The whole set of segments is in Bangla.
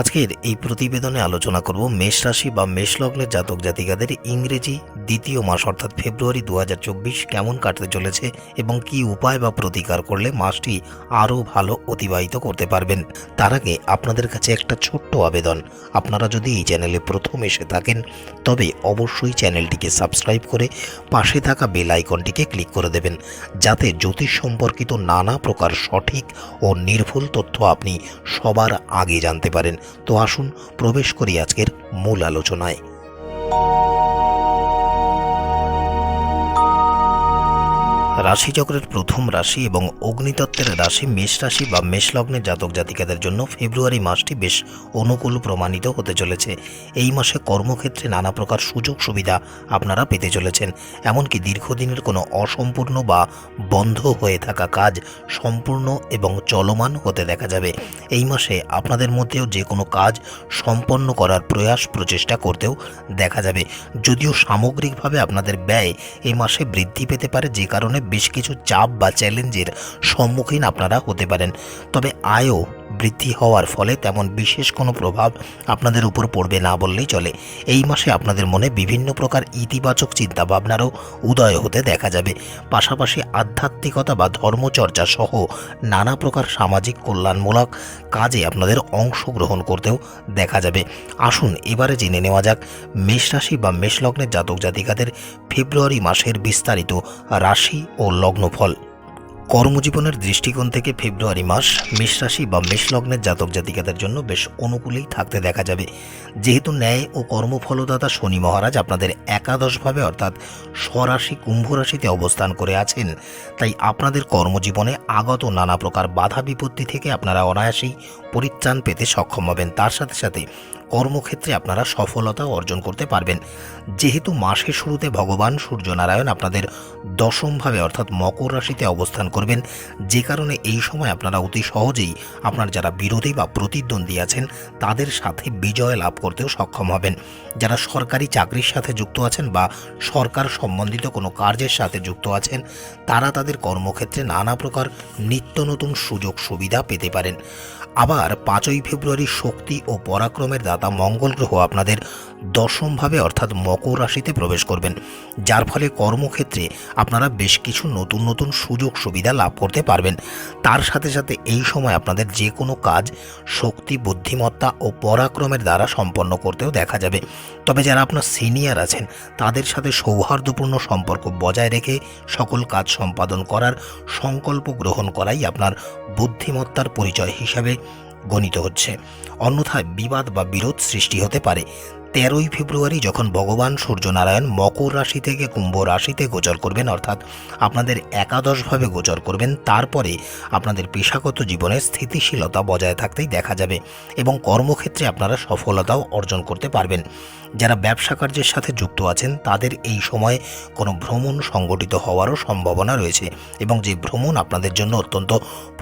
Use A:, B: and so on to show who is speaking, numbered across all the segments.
A: আজকের এই প্রতিবেদনে আলোচনা করব মেষ রাশি বা মেষ লগ্নের জাতক জাতিকাদের ইংরেজি দ্বিতীয় মাস অর্থাৎ ফেব্রুয়ারি দু হাজার চব্বিশ কেমন কাটতে চলেছে এবং কি উপায় বা প্রতিকার করলে মাসটি আরও ভালো অতিবাহিত করতে পারবেন। তার আগে আপনাদের কাছে একটা ছোট্ট আবেদন। আপনারা যদি এই চ্যানেলে প্রথম এসে থাকেন, তবে অবশ্যই চ্যানেলটিকে সাবস্ক্রাইব করে পাশে থাকা বেল আইকনটিকে ক্লিক করে দেবেন, যাতে জ্যোতিষ সম্পর্কিত নানা প্রকার সঠিক ও নির্ভুল তথ্য আপনি সবার আগে জানতে পারেন। তো আসুন প্রবেশ করি আজকের মূল আলোচনায়। রাশিচক্রের প্রথম রাশি এবং অগ্নিতত্ত্বের রাশি মেষ রাশি বা মেষ লগ্নের জাতক জাতিকাদের জন্য ফেব্রুয়ারি মাসটি বেশ অনুকূল প্রমাণিত হতে চলেছে। এই মাসে কর্মক্ষেত্রে নানা প্রকার সুযোগ সুবিধা আপনারা পেতে চলেছেন। এমনকি দীর্ঘদিনের কোনো অসম্পূর্ণ বা বন্ধ হয়ে থাকা কাজ সম্পূর্ণ এবং চলমান হতে দেখা যাবে। এই মাসে আপনাদের মধ্যেও যে কোনো কাজ সম্পন্ন করার প্রয়াস প্রচেষ্টা করতেও দেখা যাবে। যদিও সামগ্রিকভাবে আপনাদের ব্যয় এই মাসে বৃদ্ধি পেতে পারে, যে কারণে বেশ কিছু চাপ বা চ্যালেঞ্জের সম্মুখীন আপনারা হতে পারেন। তবে আয়ও বৃদ্ধি হওয়ার ফলে তেমন বিশেষ কোনো প্রভাব আপনাদের উপর পড়বে না বললেই চলে। এই মাসে আপনাদের মনে বিভিন্ন প্রকার ইতিবাচক চিন্তা ভাবনারও উদয় হতে দেখা যাবে। পাশাপাশি আধ্যাত্মিকতা বা ধর্মচর্চা সহ নানা প্রকার সামাজিক কল্যাণমূলক কাজে আপনাদের অংশগ্রহণ করতেও দেখা যাবে। আসুন এবারে জেনে নেওয়া যাক মেষরাশি বা মেষলগ্নের জাতক জাতিকাদের ফেব্রুয়ারি মাসের বিস্তারিত রাশি ও লগ্নফল। কর্মজীবনের দৃষ্টিকোণ থেকে ফেব্রুয়ারি মাস মেষ রাশি বা মেষ লগ্নের জাতক জাতিকাদের জন্য বেশ অনুকূলেই থাকতে দেখা যাবে। যেহেতু ন্যায় ও কর্মফলদাতা শনি মহারাজ আপনাদের একাদশভাবে অর্থাৎ স্বরাশি কুম্ভ রাশিতে অবস্থান করে আছেন। তাই আপনাদের কর্মজীবনে আগত নানা প্রকার বাধা বিপত্তি থেকে আপনারা অনায়াসেই পরিত্রাণ পেতে সক্ষম হবেন। তার সাথে সাথে কর্মক্ষেত্রে আপনারা সফলতা অর্জন করতে পারবেন। যেহেতু মাসের শুরুতে ভগবান সূর্যনারায়ণ আপনাদের দশমভাবে অর্থাৎ মকর রাশিতে অবস্থান করবেন, যে কারণে এই সময় আপনারা অতি সহজেই আপনার যারা বিরোধী বা প্রতিদ্বন্দ্বী আছেন, তাদের সাথে বিজয় লাভ করতেও সক্ষম হবেন। যারা সরকারি চাকরির সাথে যুক্ত আছেন বা সরকার সম্বন্ধিত কোনো কার্যের সাথে যুক্ত আছেন, তারা তাদের কর্মক্ষেত্রে নানা প্রকার নিত্য নতুন সুযোগ সুবিধা পেতে পারেন। আবার পাঁচই ফেব্রুয়ারি শক্তি ও পরাক্রমের দাতা মঙ্গল গ্রহ আপনাদের দশমভাবে অর্থাৎ মকর রাশিতে প্রবেশ করবেন। যার ফলে কর্মক্ষেত্রে আপনারা বেশ কিছু নতুন নতুন সুযোগ, সুবিধা লাভ করতে পারবেন। তার সাথে সাথে এই সময় আপনাদের যে কোনো কাজ শক্তি, বুদ্ধিমত্তা ও পরাক্রমের দ্বারা সম্পন্ন করতেও দেখা যাবে। তবে যারা আপনার সিনিয়র আছেন, তাদের সাথে সৌহার্দ্যপূর্ণ সম্পর্ক বজায় রেখে সকল কাজ সম্পাদন করার সংকল্প গ্রহণ করাই আপনার বুদ্ধিমত্তার পরিচয় হিসাবে গণিত হচ্ছে। অন্যথায় বিবাদ বা বিরোধ সৃষ্টি হতে পারে। তেরোই ফেব্রুয়ারি যখন ভগবান সূর্যনারায়ণ মকর রাশি থেকে কুম্ভ রাশিতে গোচর করবেন, অর্থাৎ আপনাদের একাদশভাবে গোচর করবেন, তারপরে আপনাদের পেশাগত জীবনে স্থিতিশীলতা বজায় থাকতেই দেখা যাবে এবং কর্মক্ষেত্রে আপনারা সফলতাও অর্জন করতে পারবেন। যারা ব্যবসা কার্যের সাথে যুক্ত আছেন, তাদের এই সময়ে কোনো ভ্রমণ সংগঠিত হওয়ারও সম্ভাবনা রয়েছে এবং যে ভ্রমণ আপনাদের জন্য অত্যন্ত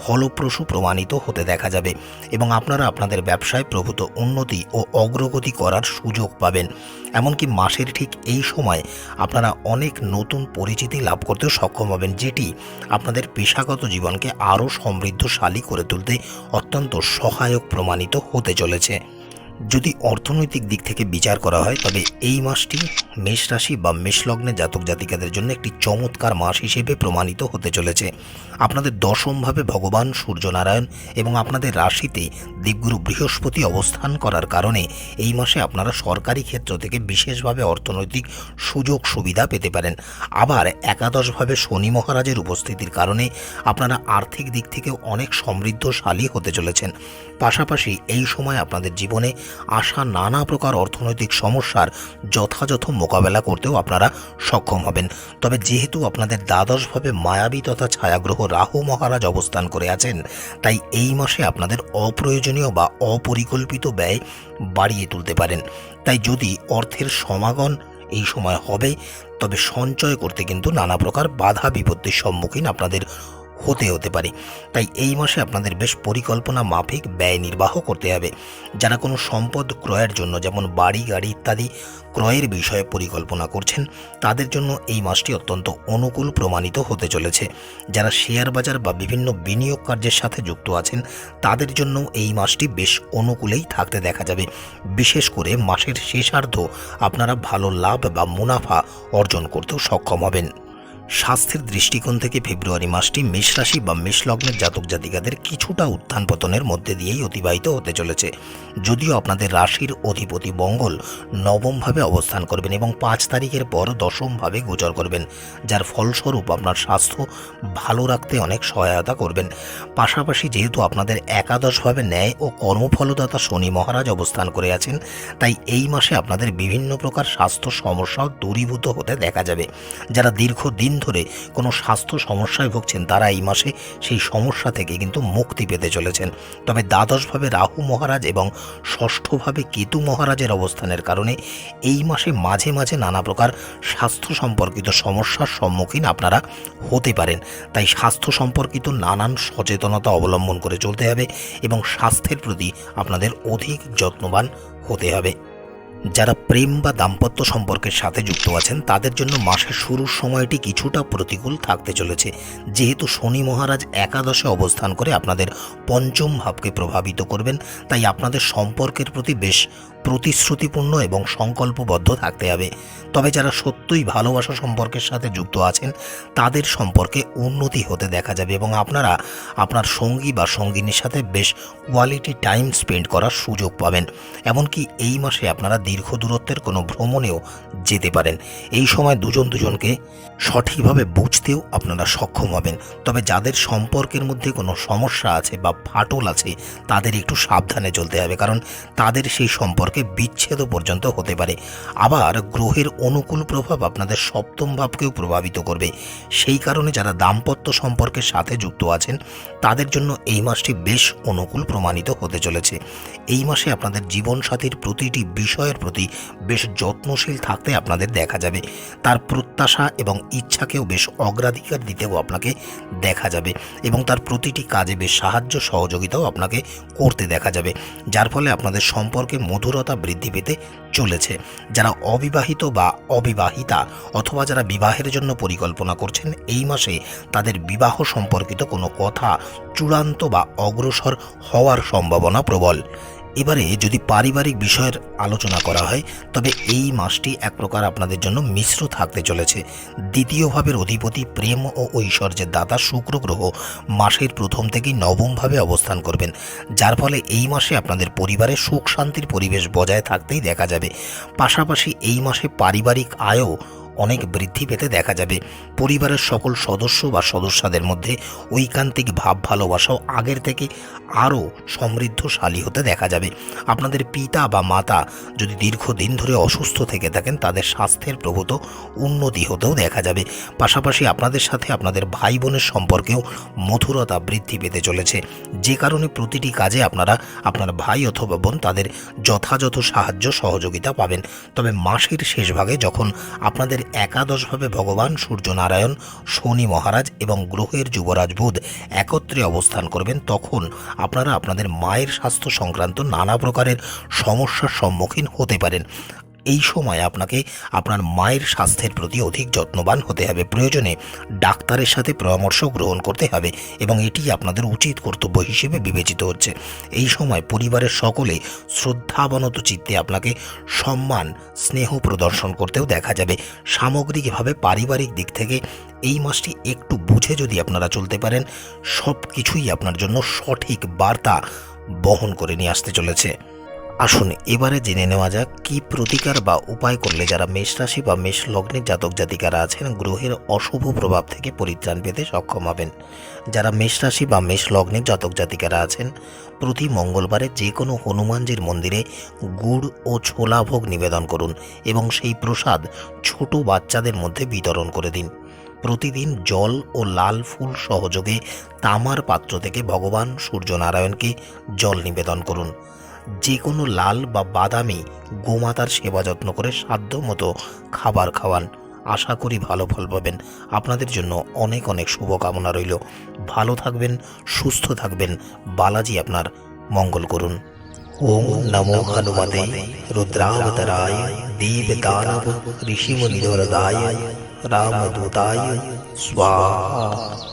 A: ফলপ্রসূ প্রমাণিত হতে দেখা যাবে এবং আপনারা আপনাদের ব্যবসায় প্রভূত উন্নতি ও অগ্রগতি করার সুযোগ পাবেন। এমনকি মাসের ঠিক এই সময় আপনারা অনেক নতুন পরিচিতি লাভ করতেও সক্ষম হবেন, যেটি আপনাদের পেশাগত জীবনকে আরও সমৃদ্ধশালী করে তুলতে অত্যন্ত সহায়ক প্রমাণিত হতে চলেছে। যদি অর্থনৈতিক দিক থেকে বিচার করা হয়, তবে এই মাসটি মেষ রাশি বা মেষ লগ্নে জাতক জাতিকাদের জন্য একটি চমৎকার মাস হিসেবে প্রমাণিত হতে চলেছে। আপনাদের দশমভাবে ভগবান সূর্যনারায়ণ এবং আপনাদের রাশিতে দেবগুরু বৃহস্পতি অবস্থান করার কারণে এই মাসে আপনারা সরকারি ক্ষেত্র থেকে বিশেষভাবে অর্থনৈতিক সুযোগ সুবিধা পেতে পারেন। আবার একাদশভাবে শনি মহারাজের উপস্থিতির কারণে আপনারা আর্থিক দিক থেকেও অনেক সমৃদ্ধশালী হতে চলেছেন। পাশাপাশি এই সময় আপনাদের জীবনে আসা নানা প্রকার অর্থনৈতিক সমস্যার যথাযথ মোকাবেলা করতেও আপনারা সক্ষম হবেন। তবে যেহেতু আপনাদের দ্বাদশভাবে মায়াবী তথা ছায়াগ্রহ রাহু মহারাজ অবস্থান করে আছেন, তাই এই মাসে আপনাদের অপ্রয়োজনীয় বা অপরিকল্পিত ব্যয় বাড়িয়ে তুলতে পারেন। তাই যদি অর্থের সমাগম এই সময় হবে, তবে সঞ্চয় করতে কিন্তু নানা প্রকার বাধা বিপত্তির সম্মুখীন আপনাদের হতে হতে পারে। তাই এই মাসে আপনাদের বেশ পরিকল্পনা মাফিক ব্যয় নির্বাহ করতে হবে। যারা কোনো সম্পদ ক্রয়ের জন্য, যেমন বাড়ি, গাড়ি ইত্যাদি ক্রয়ের বিষয়ে পরিকল্পনা করছেন, তাদের জন্য এই মাসটি অত্যন্ত অনুকূল প্রমাণিত হতে চলেছে। যারা শেয়ার বাজার বা বিভিন্ন বিনিয়োগ কার্যের সাথে যুক্ত আছেন, তাদের জন্য এই মাসটি বেশ অনুকূলেই থাকতে দেখা যাবে। বিশেষ করে মাসের শেষার্ধ আপনারা ভালো লাভ বা মুনাফা অর্জন করতেও সক্ষম হবেন। স্বাস্থ্যের দৃষ্টিকোণ থেকে ফেব্রুয়ারি মাসটি মেষ রাশি বা মেষ লগ্নের জাতক জাতিকাদের কিছুটা উত্থান পতনের মধ্যে দিয়েই অতিবাহিত হতে চলেছে। যদিও আপনাদের রাশির অধিপতি মঙ্গল নবমভাবে অবস্থান করবেন এবং পাঁচ তারিখের পর দশমভাবে গোচর করবেন, যার ফলস্বরূপ আপনার স্বাস্থ্য ভালো রাখতে অনেক সহায়তা করবেন। পাশাপাশি যেহেতু আপনাদের একাদশভাবে ন্যায় ও কর্মফলদাতা শনি মহারাজ অবস্থান করে আছেন, তাই এই মাসে আপনাদের বিভিন্ন প্রকার স্বাস্থ্য সমস্যাও দূরীভূত হতে দেখা যাবে। যারা দীর্ঘদিন ধরে কোনো স্বাস্থ্য সমস্যায় ভুগছেন তারা এই মাসে, সেই সমস্যা থেকে কিন্তু মুক্তি পেতে চলেছেন। তবে দ্বাদশভাবে রাহু মহারাজ এবং ষষ্ঠভাবে কেতু মহারাজের অবস্থানের কারণে এই মাসে মাঝে মাঝে নানা প্রকার স্বাস্থ্য সম্পর্কিত সমস্যার সম্মুখীন আপনারা হতে পারেন। তাই স্বাস্থ্য সম্পর্কিত নানান সচেতনতা অবলম্বন করে চলতে হবে এবং স্বাস্থ্যের প্রতি আপনাদের অধিক যত্নবান হতে হবে। যারা প্রেম বা দাম্পত্য সম্পর্কের সাথে যুক্ত আছেন, তাদের জন্য মাসের শুরুর সময়টি কিছুটা প্রতিকূল থাকতে চলেছে। যেহেতু শনি মহারাজ একাদশে অবস্থান করে আপনাদের পঞ্চম ভাবকে প্রভাবিত করবেন, তাই আপনাদের সম্পর্কের প্রতি বেশ প্রতিশ্রুতিপূর্ণ এবং সংকল্পবদ্ধ থাকতে হবে। তবে যারা সত্যই ভালোবাসা সম্পর্কের সাথে যুক্ত আছেন, তাদের সম্পর্কে উন্নতি হতে দেখা যাবে এবং আপনারা আপনার সঙ্গী বা সঙ্গিনীর সাথে বেশ কোয়ালিটি টাইম স্পেন্ড করার সুযোগ পাবেন। এমনকি এই মাসে আপনারা দীর্ঘ দূরত্বের কোনো ভ্রমণেও যেতে পারেন। এই সময় দুজন দুজনকে সঠিকভাবে বুঝতেও আপনারা সক্ষম হবেন। তবে যাদের সম্পর্কের মধ্যে কোনো সমস্যা আছে বা ফাটল আছে, তাদের একটু সাবধানে চলতে হবে, কারণ তাদের সেই সম্পর্কে বিচ্ছেদও পর্যন্ত হতে পারে। আবার গ্রহের অনুকূল প্রভাব আপনাদের সপ্তম ভাবকেও প্রভাবিত করবে। সেই কারণে যারা দাম্পত্য সম্পর্কের সাথে যুক্ত আছেন, তাদের জন্য এই মাসটি বেশ অনুকূল প্রমাণিত হতে চলেছে। এই মাসে আপনাদের জীবনসাথীর প্রতিটি বিষয়ের প্রতি বেশ যত্নশীল থাকতে আপনাদের দেখা যাবে। তার প্রত্যাশা এবং ইচ্ছাকেও বেশ অগ্রাধিকার দিতেও আপনাকে দেখা যাবে এবং তার প্রতিটি কাজে বেশ সাহায্য সহযোগিতাও আপনাকে করতে দেখা যাবে, যার ফলে আপনাদের সম্পর্কে মধুরতা বৃদ্ধি পেতে চলেছে। যারা অবিবাহিত বা অবিবাহিতা অথবা যারা বিবাহের জন্য পরিকল্পনা করছেন, এই মাসে তাদের বিবাহ সম্পর্কিত কোনো কথা চূড়ান্ত বা অগ্রসর হওয়ার সম্ভাবনা প্রবল। এবারে যদি পারিবারিক বিষয়ের আলোচনা করা হয়, তবে এই মাসটি এক প্রকার আপনাদের জন্য মিশ্র থাকতে চলেছে। দ্বিতীয় ভাবের অধিপতি প্রেম ও ঐশ্বর্যের দাতা শুক্র গ্রহ মাসের প্রথম থেকেই নবমভাবে অবস্থান করবেন। যার ফলে এই মাসে আপনাদের পরিবারে সুখ শান্তির পরিবেশ বজায় থাকতেই দেখা যাবে। পাশাপাশি এই মাসে পারিবারিক আয়ও অনেক বৃদ্ধি পেতে দেখা যাবে। পরিবারের সকল সদস্য বা সদস্যদের মধ্যে ঐকান্তিক ভাব ভালোবাসাও আগের থেকে আরও সমৃদ্ধশালী হতে দেখা যাবে। আপনাদের পিতা বা মাতা যদি দীর্ঘদিন ধরে অসুস্থ থেকে থাকেন, তাদের স্বাস্থ্যের প্রভূত উন্নতি হতেও দেখা যাবে। পাশাপাশি আপনাদের সাথে আপনাদের ভাই বোনের সম্পর্কেও মধুরতা বৃদ্ধি পেতে চলেছে। যে কারণে প্রতিটি কাজে আপনারা আপনার ভাই অথবা বোন তাদের যথাযথ সাহায্য সহযোগিতা পাবেন। তবে মাসের শেষ ভাগে যখন আপনাদের একাদশভাবে ভগবান সূর্যনারায়ণ, শনি মহারাজ এবং গ্রহের যুবরাজ বুধ একত্রে অবস্থান করবেন। তখন আপনারা আপনাদের মায়ের স্বাস্থ্য সংক্রান্ত নানা প্রকারের সমস্যার সম্মুখীন হতে পারেন। এই সময় আপনাকে আপনার মায়ের স্বাস্থ্যের প্রতি অধিক যত্নবান হতে হবে। প্রয়োজনে ডাক্তারের সাথে পরামর্শ গ্রহণ করতে হবে এবং এটি আপনাদের উচিত কর্তব্য হিসেবে বিবেচিত হচ্ছে। এই সময় পরিবারের সকলে শ্রদ্ধাবনত চিত্তে আপনাকে সম্মান, স্নেহ প্রদর্শন করতেও দেখা যাবে। সামগ্রিকভাবে পারিবারিক দিক থেকে এই মাসটি একটু বুঝে যদি আপনারা চলতে পারেন সব কিছুই আপনার জন্য সঠিক বার্তা বহন করে নিয়ে আসতে চলেছে। আসুন, এবারে জেনে নেওয়া যাক কি প্রতিকার বা উপায় করলে যারা মেষ রাশি বা মেষ লগ্নের জাতক জাতিকারা আছেন গ্রহের অশুভ প্রভাব থেকে পরিত্রাণ পেতে সক্ষম হবেন। যারা মেষ রাশি বা মেষ লগ্নের জাতক জাতিকারা আছেন, প্রতি মঙ্গলবারে যে কোনো হনুমানজির মন্দিরে গুড় ও ছোলা ভোগ নিবেদন করুন এবং সেই প্রসাদ ছোট বাচ্চাদের মধ্যে বিতরণ করে দিন। প্রতিদিন জল ও লাল ফুল সহযোগে তামার পাত্র থেকে ভগবান সূর্যনারায়ণকে জল নিবেদন করুন। যে কোনো লাল বা বাদামি গোমাতার সেবা যত্ন করে সাধ্য মতো খাবার খাওয়ান। আশা করি ভালো ফল পাবেন। আপনাদের জন্য অনেক অনেক শুভকামনা রইল। ভালো থাকবেন, সুস্থ থাকবেন। বালাজি আপনার মঙ্গল করুন। ওম নমো হনুমতে রুদ্রাবতরায় দীপদানব ঋষিমুনিধরদায় রামদূতায় স্বাহা।